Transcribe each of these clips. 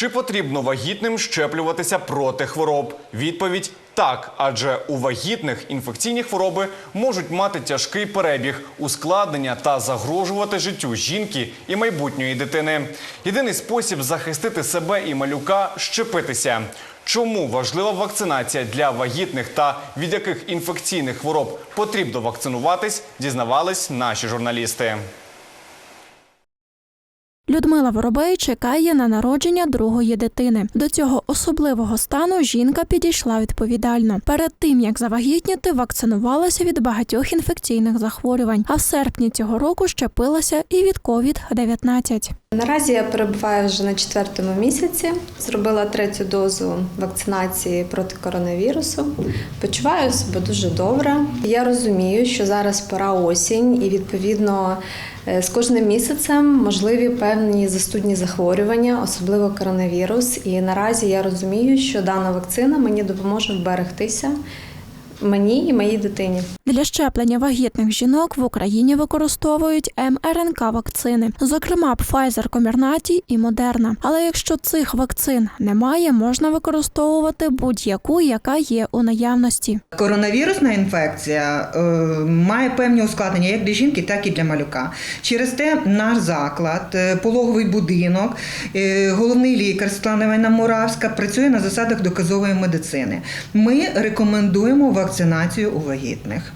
Чи потрібно вагітним щеплюватися проти хвороб? Відповідь так, адже у вагітних інфекційні хвороби можуть мати тяжкий перебіг, ускладнення та загрожувати життю жінки і майбутньої дитини. Єдиний спосіб захистити себе і малюка щепитися. Чому важлива вакцинація для вагітних та від яких інфекційних хвороб потрібно вакцинуватись, дізнавались наші журналісти. Людмила Воробей чекає на народження другої дитини. До цього особливого стану жінка підійшла відповідально. Перед тим як завагітніти, вакцинувалася від багатьох інфекційних захворювань. А в серпні цього року щепилася і від COVID-19. Наразі я перебуваю вже на четвертому місяці. Зробила третю дозу вакцинації проти коронавірусу. Почуваю себе дуже добре. Я розумію, що зараз пора осінь, і відповідно е, з кожним місяцем можливі певні застудні захворювання, особливо коронавірус. І наразі я розумію, що дана вакцина мені допоможе вберегтися мені і моїй дитині. Для щеплення вагітних жінок в Україні використовують МРНК вакцини, зокрема Pfizer Comirnaty і Moderna. Але якщо цих вакцин немає, можна використовувати будь-яку, яка є у наявності. Коронавірусна інфекція е, має певні ускладнення як для жінки, так і для малюка. Через те наш заклад, е, пологовий будинок, е, головний лікар Світлана Іванівна Муравська працює на засадах доказової медицини. Ми рекомендуємо вакцинацію у вагітних.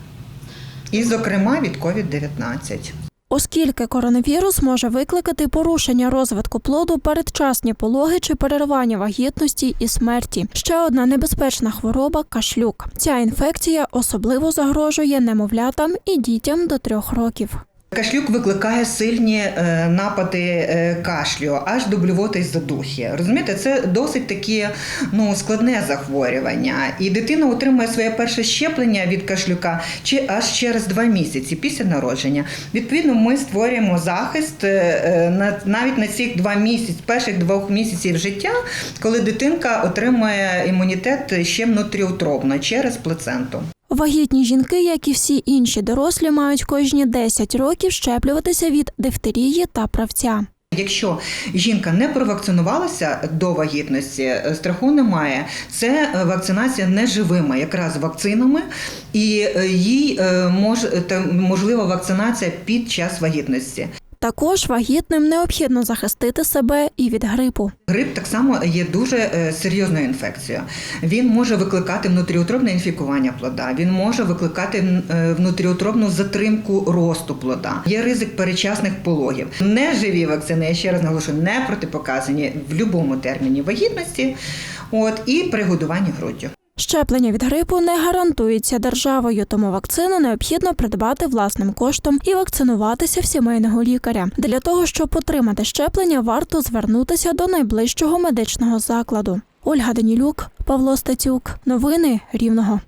І, зокрема, від COVID-19. Оскільки коронавірус може викликати порушення розвитку плоду, передчасні пологи чи переривання вагітності і смерті. Ще одна небезпечна хвороба кашлюк. Ця інфекція особливо загрожує немовлятам і дітям до трьох років. Кашлюк викликає сильні е, напади е, кашлю, аж до блювоти й задухи. Розумієте, це досить таке ну, складне захворювання. І дитина отримує своє перше щеплення від кашлюка чи аж через два місяці після народження. Відповідно, ми створюємо захист е, на навіть на цих два місяці, перших двох місяців життя, коли дитинка отримує імунітет ще внутріутробно через плаценту. Вагітні жінки, як і всі інші дорослі, мають кожні 10 років щеплюватися від дифтерії та правця. Якщо жінка не провакцинувалася до вагітності, е, страху немає. Це е, вакцинація неживима, якраз вакцинами, і е, їй е, мож, та, можлива вакцинація під час вагітності. Також вагітним необхідно захистити себе і від грипу. Грип так само є дуже е, серйозною інфекцією. Він може викликати внутріутробне інфікування плода, він може викликати е, внутріутробну затримку росту плода. Є ризик перечасних пологів. Неживі вакцини, я ще раз наголошую, не протипоказані в будь-якому терміні вагітності, от і при годуванні груддю. Щеплення від грипу не гарантується державою, тому вакцину необхідно придбати власним коштом і вакцинуватися в сімейного лікаря. Для того, щоб отримати щеплення, варто звернутися до найближчого медичного закладу. Ольга Данілюк, Павло Стецюк, Новини Рівного.